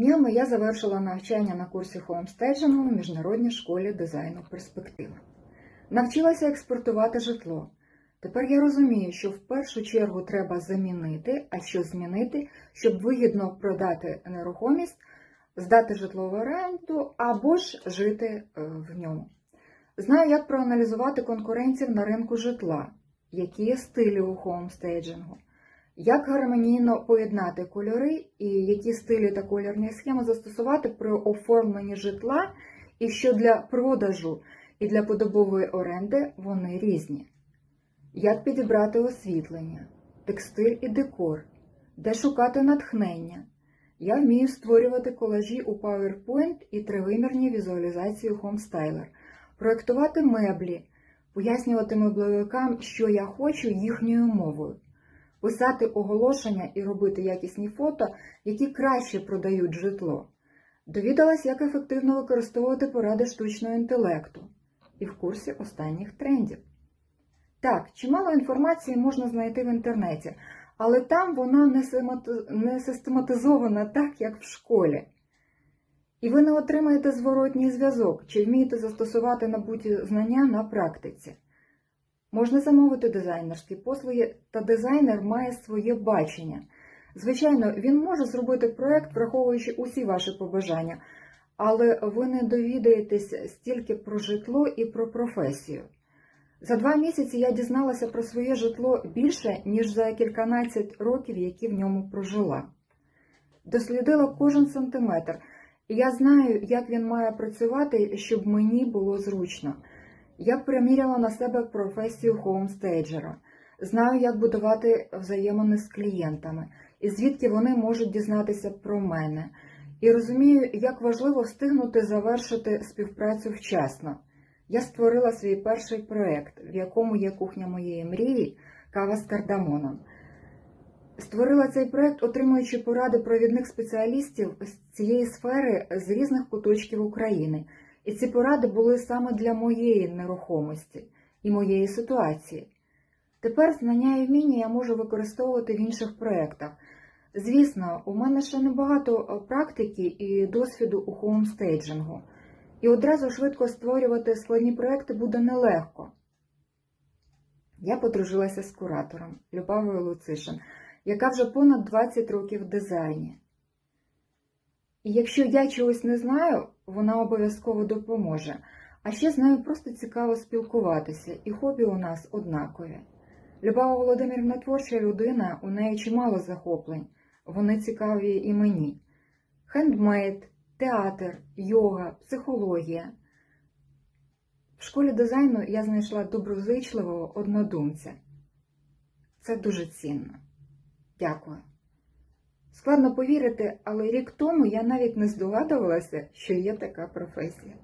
Днями я завершила навчання на курсі хоумстейджингу в міжнародній школі дизайну перспектива. Навчилася експортувати житло. Тепер я розумію, що в першу чергу треба замінити, а що змінити, щоб вигідно продати нерухомість, здати житло в оренду або ж жити е, в ньому. Знаю, як проаналізувати конкуренців на ринку житла, які є стилі у хоумстейджингу, як гармонійно поєднати кольори і які стилі та кольорні схеми застосувати при оформленні житла, і що для продажу і для подобової оренди вони різні. Як підібрати освітлення, текстиль і декор, де шукати натхнення. Я вмію створювати колажі у PowerPoint і тривимірні візуалізації у HomeStyler, проєктувати меблі, пояснювати меблевикам, що я хочу їхньою мовою, писати оголошення і робити якісні фото, які краще продають житло. Довідалась, як ефективно використовувати поради штучного інтелекту і в курсі останніх трендів. Так, чимало інформації можна знайти в інтернеті, але там вона не систематизована так, як в школі. І ви не отримаєте зворотній зв'язок, чи вмієте застосувати набуті знання на практиці. Можна замовити дизайнерські послуги, та дизайнер має своє бачення. Звичайно, він може зробити проект, враховуючи усі ваші побажання, але ви не довідаєтесь стільки про житло і про професію. За два місяці я дізналася про своє житло більше, ніж за кільканадцять років, які в ньому прожила. Дослідила кожен сантиметр, і я знаю, як він має працювати, щоб мені було зручно. Я приміряла на себе професію хоумстейджера, знаю, як будувати взаємини з клієнтами, і звідки вони можуть дізнатися про мене. І розумію, як важливо встигнути завершити співпрацю вчасно. Я створила свій перший проєкт, в якому є кухня моєї мрії кава з кардамоном. Створила цей проєкт, отримуючи поради провідних спеціалістів з цієї сфери з різних куточків України. І ці поради були саме для моєї нерухомості і моєї ситуації. Тепер знання і вміння я можу використовувати в інших проєктах. Звісно, у мене ще небагато практики і досвіду у хоумстейджингу. І одразу швидко створювати складні проекти буде нелегко. Я подружилася з куратором Любавою Луцишин, яка вже понад 20 років в дизайні. І якщо я чогось не знаю, вона обов'язково допоможе. А ще з нею просто цікаво спілкуватися, і хобі у нас однакові. Любава Володимирівна творча людина, у неї чимало захоплень, вони цікаві і мені. Хендмейд, театр, йога, психологія. В школі дизайну я знайшла доброзичливого однодумця. Це дуже цінно. Дякую. Складно повірити, але рік тому я навіть не здогадувалася, що є така професія.